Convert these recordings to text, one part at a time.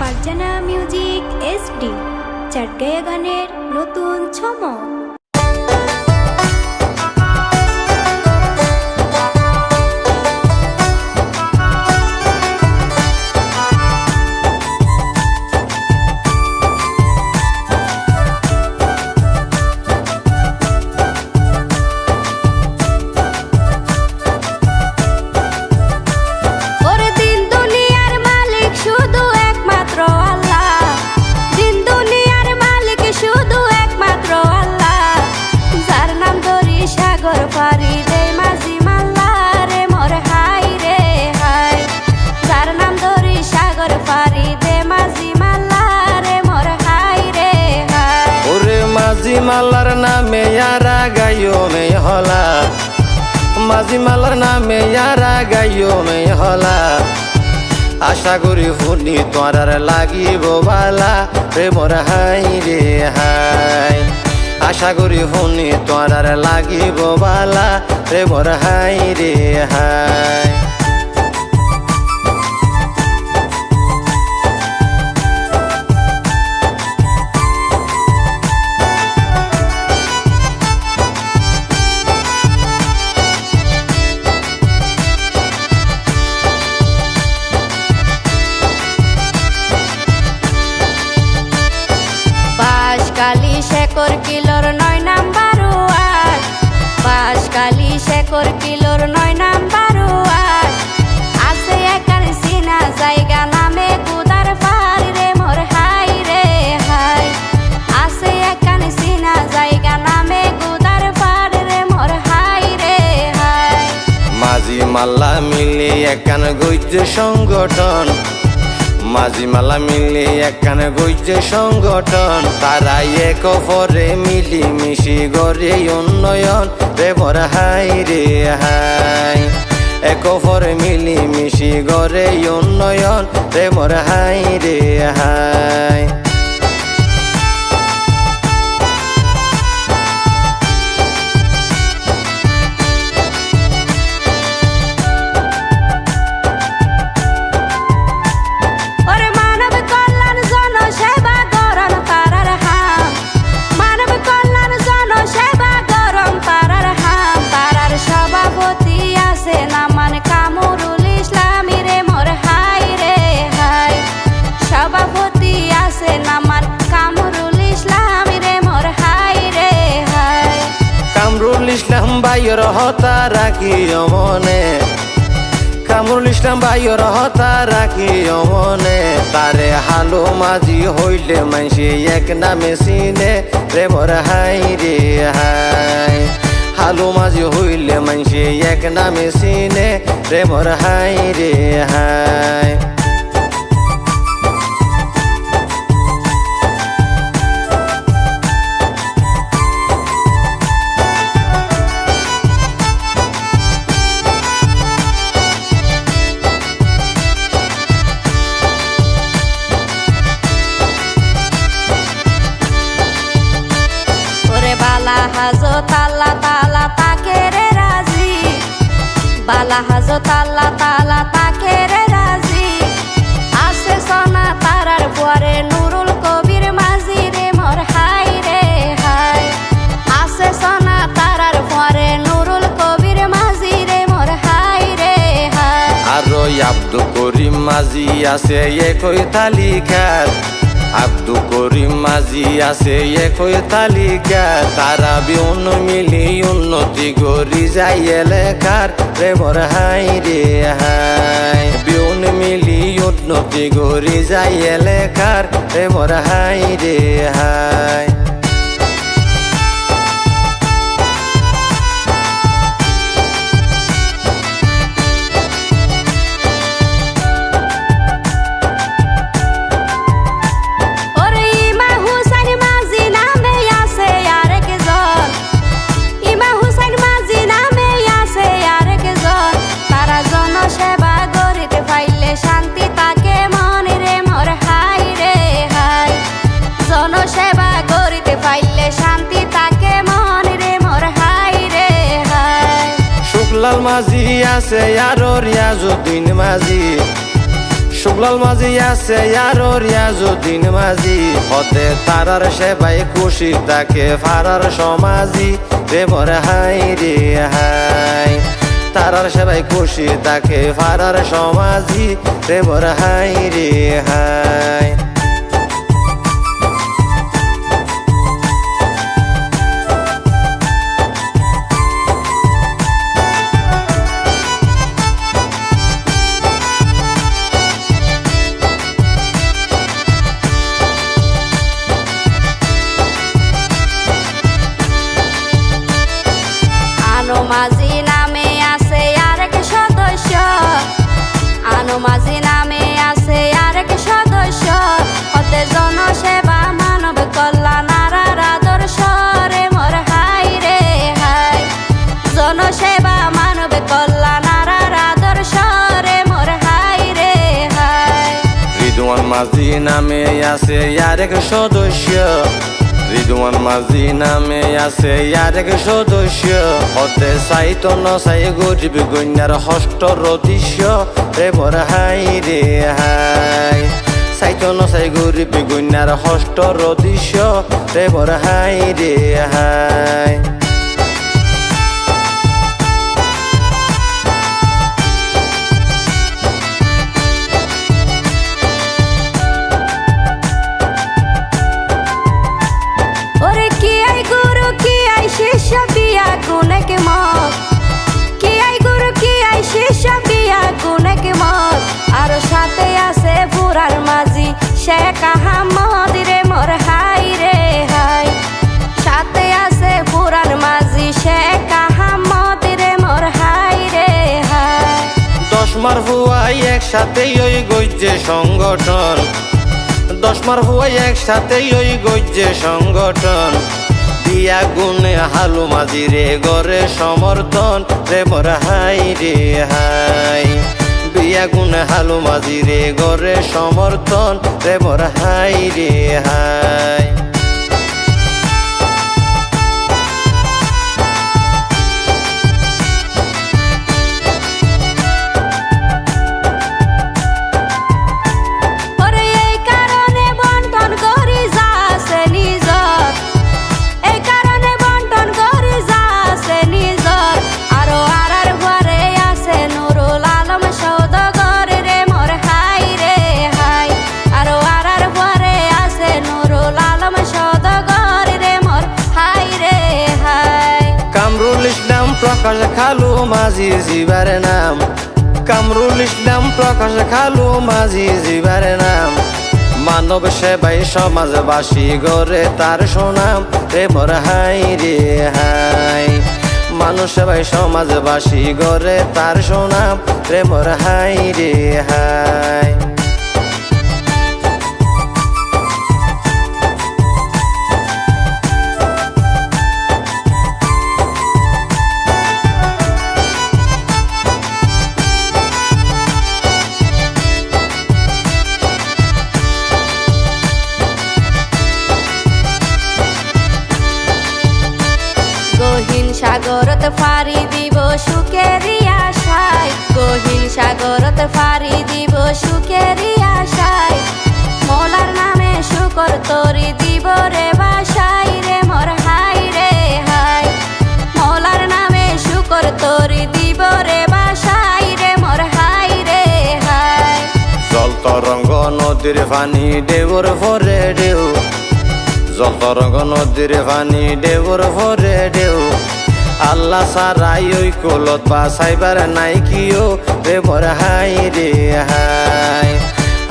Farzana music SD চাটগায়া গানের নতুন ছমক মালার নামে ইয়ারা গাইও মে হলা। মাঝি মালার নামে ইয়ারা গাইও মে হলা। আশা করি শুনি তোমার লাগিব বালা। রে মোর হাই রে হাই। আশা করি শুনি তোমার লাগিব বালা। রে মোর হাই রে হাই। শেকর কিলোর নয় নাম্বার ওয়ার্ড বাস কালি শেকর কিলোর নয় নাম্বার ওয়ার্ড আছে একার সিনা, জায়গা নামে কুদার পার রে, মোর হাই রে, হাই। আছে একান সিনা, জায়গা নামে গুদার পার রে, মোর হাই রে, হাই। মাঝি মাল্লা মিলে একান গৈজ সংগঠন। মাঝি মালা মিলে একখানে গইছে সংগঠন। তারাই এক ফরে মিলি মিশি গড়ে উন্নয়ন। রে বর হাই রে হাই। এক ফরে মিলি মিশি গড়ে উন্নয়ন। রে বর হাই রে হাই। হতা রাখি অমনে কামরুল ইসলাম বাইর হতা রাখি অমনে তারে হালো মাঝি হইলে মানসি এক নামে সিনে রে মোর হাই রে হাই। হালো মাঝি হইলে মানসি এক নামে সিনে রে মোর হাই রে হাই। বালা হাজো তাল্লা তালা তাকে রে রাজি। আসে সোনা তারার পরে নুরুল কবির মাঝি রে, মোর হাই রে হাই। আসে সোনা তারার পরে নুরুল কবির মাঝি রে, মোর হাই রে হাই। আরও আব্দু করিম মাঝি আছে একই তালিকার। আব্দু করিম মাঝি আছে এক তালিকা। তারা বিউন মিলি উন্নতি করি যাই এলাকার প্রেমর হাই রে হাই। বিউন মিলি উন্নতি করি যাই এলাকার প্রেমর হাই রে হাই। শুক্লাল মাঝি আছে আরও রিয়াজুদ্দিন মাঝি। শুক্লাল মাঝি আছে আর রিয়াজুদ্দিন মাঝি। হতে তারার সেবাই খুশি তাকে ফারার সমাজি। রে বরে হাই রে হাই। তারার সেবাই খুশি তাকে ফারার সমাজি। রে বরে হাই রে হাই। মাঝি নামে আছে আরেক সদস্য। রিদওয়ান মাঝি নামে আছে আরেক সদস্য। হতে সাইতো ন সাই গরিব গন্যার হষ্ট রদৃশ্য। রে বর হাই রে হাই সাইতো ন সাই গরিব গন্যার হষ্ট রদৃশ্য। রে হাই রে হাই। দশ মার হুয়াই একসাথে ওই গজ্জে সংগঠন। দশ মার হুয়াই একসাথে ওই গজ্জে সংগঠন। দিয়া গুনে হালু মাঝি রে গরে সমর্থন। রে মোর হাই রে হাই। বিয়া গুনে হালু মাঝি রে গরে সমর্থন। রে মোর হাই রে হাই। প্রকাশ খালু মাঝি জিবার নাম। কামরুল ইসলাম প্রকাশ খালু মাঝি জিবার নাম। মানব সেবাই সমাজবাসী গড়ে তার সুনাম। রে মোর হাই রে হাই। মানুষ সেবাই সমাজবাসী গড়ে তার সুনাম। রে মোর হাই রে হাই। নদীর পানি দেবর ভরে দেও জল তরঙ্গ নদীর পানি দেবর ভরে দেও আল্লাহ সারাই ওই কোলত বাসাইবার নাই কিও দেবর হাই রে হাই।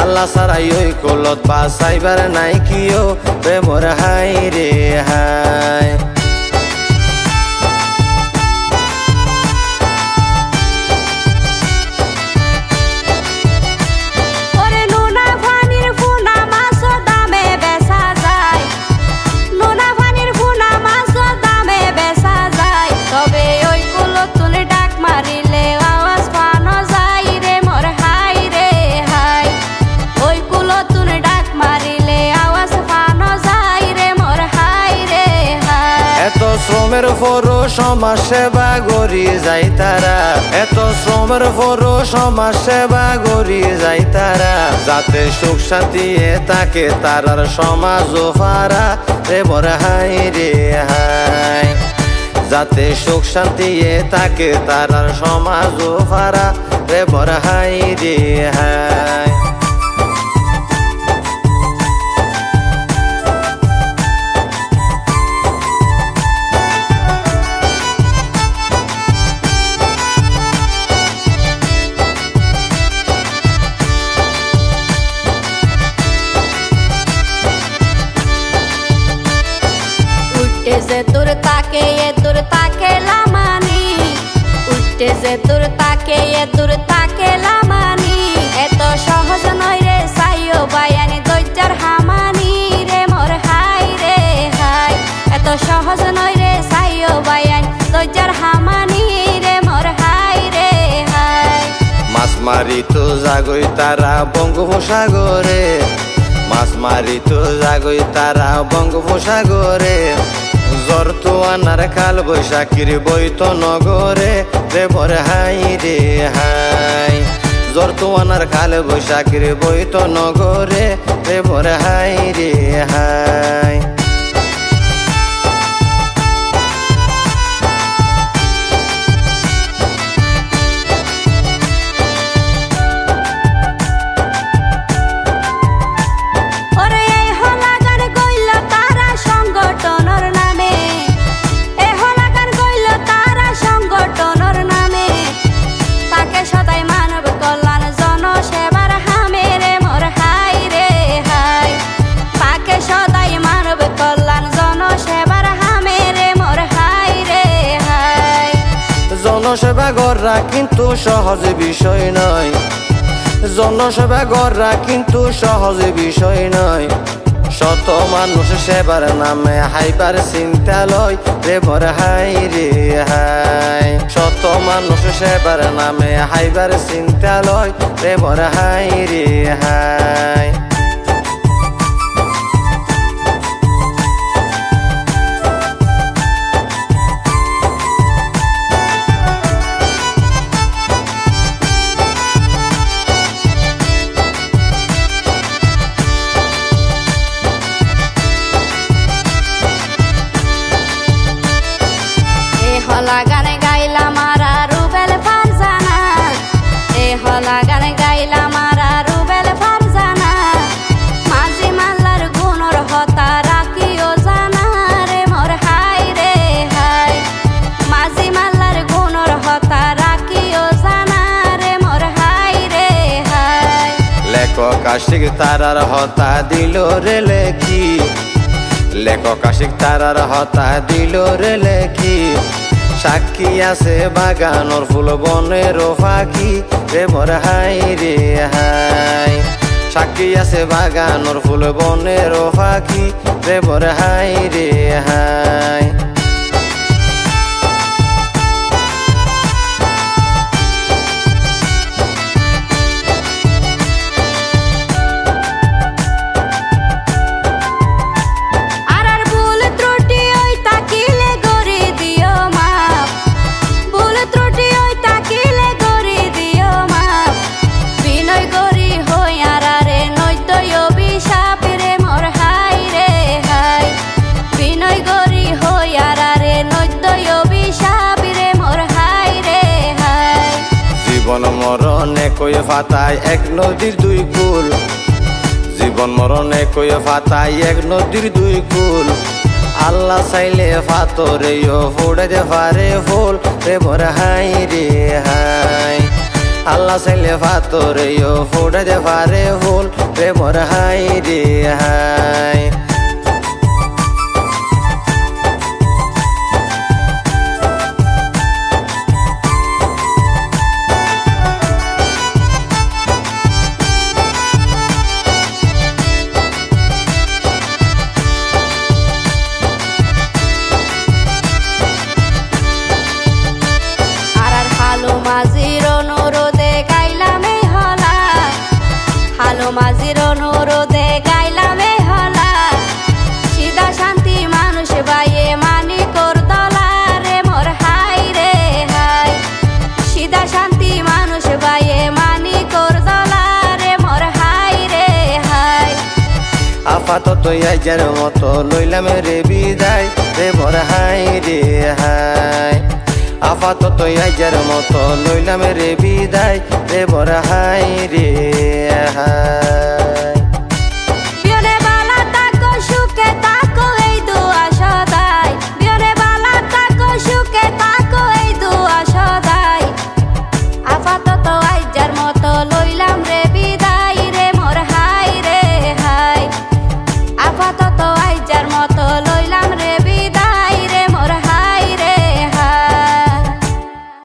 আল্লাহ সারাই ওই কোলত বাসাইবার নাই কিও দেবর হাই রে হাই। শ্রমের পর সমাজ সেবা গড়ি যাই তারা। এত শ্রমের পরও সমাজ সেবা গড়ি যাই তারা। যাতে সুখ শান্তি তাকে তারার সমাজ ফারা রে বর হাই রে হাই যাতে সুখ শান্তি তাকে তারার সমাজ ফারা রে বর হাই রে হাই দৈর্যর হামানি রে, মোর হাই রে, হাই। এত সহজ নয় রে, সাইও বায়ানি। দৈর্যর হামানি রে, মোর হাই রে, হাই। মাছ মারি তো জাগই তারা বঙ্গোপসাগরে। মাছ মারি তো জাগই তারা বঙ্গোপসাগরে। জ্বর তো আনার কাল বৈশাখীর বৈত নগরে। রে বরে হাই রে, হাই। জ্বর তো আনার কাল বৈশাখীর বৈত নগরে। হাই রে হাই জনসেবা গড়রা কিন্তু সহজ বিষয় নয়। জনসেবা গড়রা কিন্তু সহজ বিষয় নয়। শত মানুষ সেবার নামে হাইবার চিন্তা লয় রে বর হাই রে হাই। শত মানুষ সেবার নামে হাইবার চিন্তা লয় রে বর হাই রে হাই। আশিক তারার হতা দিল রে লেখি। লেখক আশিক তারার হতা দিল রে লেখি। সাক্ষী আছে বাগানর ফুল বনের ফাঁকি। রে মোর হাই রে হাই। সাক্ষী আছে বাগানর ফুল বনের ফাঁকি। রে মোর হাই রে হাই। মরণে কয়ে ফাতায় এক নদীর দুই কুল। জীবন মরণে কয়ে ফাতায় এক নদীর দুই কুল। আল্লাহ চাইলে ফাতরে ফুড়ে দে ফারে ফুল। রে ভর হাই রে হাই। আল্লাহ চাইলে ফাতরে ফুড়ে দে ফারে ফুল। রে ভর হাই রে হাই। আপাতত আইজার মতো লইলাম রে বিদায়। রে বর হাই রে হাই। আপাতত আইজার মতো লইলাম রে বিদায়। রে বর হাই রে হাই।